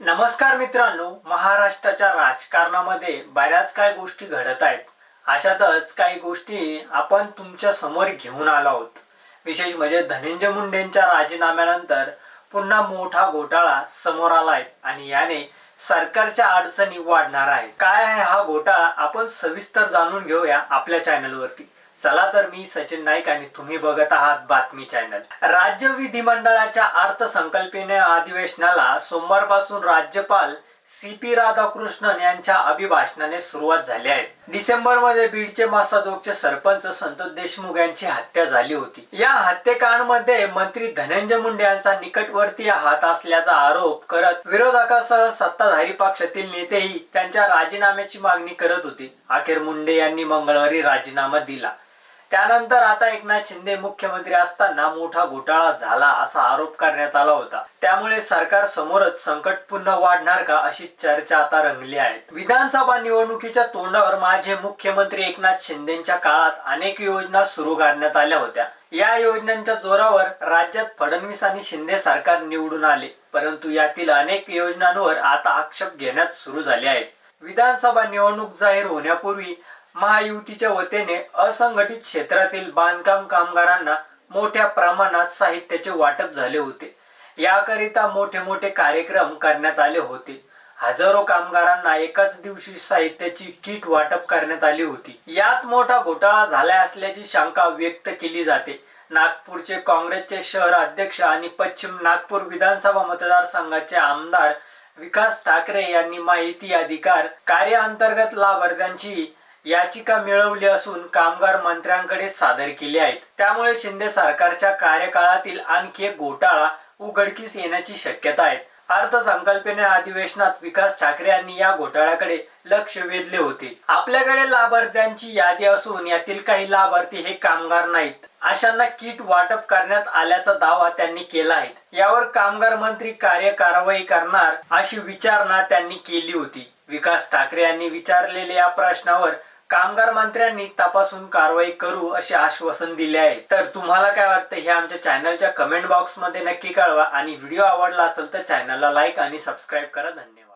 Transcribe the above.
नमस्कार मित्रांनो महाराष्ट्राच्या राजकारणामध्ये बऱ्याच काही गोष्टी घडत आहेत. अशातच काही गोष्टी आपण तुमच्यासमोर घेऊन आलो आहोत. विशेष म्हणजे धनंजय मुंडेंच्या राजीनाम्यानंतर पुन्हा मोठा घोटाळा समोर आलाय आणि याने सरकारच्या अडचणी वाढणार आहे काय आहे हा घोटाळा आपण सविस्तर जाणून घेऊया आपल्या चॅनलवरती चला तर मी सचिन नाईक आणि तुम्ही बघत आहात बातमी चॅनल. राज्य विधिमंडळाच्या अर्थसंकल्पीय अधिवेशनाला सोमवारपासून राज्यपाल सी पी राधाकृष्णन यांच्या अभिभाषणाने सुरुवात झाली आहे. डिसेंबरमध्ये बीडचे मासाजोगचे सरपंच संतोष देशमुख यांची हत्या झाली होती. या हत्येकांडमध्ये मंत्री धनंजय मुंडे यांचा निकटवर्तीय हात असल्याचा आरोप करत विरोधकासह सत्ताधारी पक्षातील नेतेही त्यांच्या राजीनाम्याची मागणी करत होते. अखेर मुंडे यांनी मंगळवारी राजीनामा दिला. त्यानंतर आता एकनाथ शिंदे मुख्यमंत्री असताना मोठा घोटाळा झाला असा आरोप करण्यात आला होता. त्यामुळे सरकार समोरच संकट पुन्हा वाढणार का अशी चर्चा आता रंगली आहे. विधानसभा निवडणुकीच्या तोंडावर माझे मुख्यमंत्री एकनाथ शिंदेच्या काळात अनेक योजना सुरू करण्यात आल्या होत्या. या योजनांच्या जोरावर राज्यात फडणवीस आणि शिंदे सरकार निवडून आले परंतु यातील अनेक योजनांवर आता आक्षेप घेण्यात सुरू झाले आहेत. विधानसभा निवडणूक जाहीर होण्यापूर्वी महायुतीच्या वतीने असंघटित क्षेत्रातील बांधकाम कामगारांना मोठ्या प्रमाणात साहित्याचे वाटप झाले होते. याकरिता मोठे मोठे कार्यक्रम करण्यात आले होते. हजारो कामगारांना एकाच दिवशी साहित्याची किट वाटप करण्यात आली होती. यात मोठा घोटाळा झाला असल्याची शंका व्यक्त केली जाते. नागपूरचे काँग्रेसचे शहर अध्यक्ष आणि पश्चिम नागपूर विधानसभा मतदारसंघाचे आमदार विकास ठाकरे यांनी माहिती अधिकार कार्याअंतर्गत लाभार्थ्यांची याचिका मिळवली असून कामगार मंत्र्यांकडे सादर केली आहेत. त्यामुळे शिंदे सरकारच्या कार्यकाळातील आणखी एक घोटाळा उघडकीस येण्याची शक्यता आहे. अर्थसंकल्पीय अधिवेशनात विकास ठाकरे यांनी या घोटाळ्याकडे लक्ष वेधले होते. आपल्याकडे लाभार्थ्यांची यादी असून यातील काही लाभार्थी हे कामगार नाहीत. अशांना किट वाटप करण्यात आल्याचा दावा त्यांनी केला आहे. यावर कामगार मंत्री कार्य कारवाई करणार अशी विचारणा त्यांनी केली होती. विकास ठाकरे यांनी विचारलेल्या या प्रश्नावर कामगार मंत्र्यांनी तपासून कारवाई करू असे आश्वासन दिले आहे. तर तुम्हाला काय वाटतं हे आमच्या चॅनलच्या कमेंट बॉक्समध्ये नक्की कळवा. आणि व्हिडिओ आवडला असेल तर चॅनलला लाईक आणि सबस्क्राईब करा. धन्यवाद.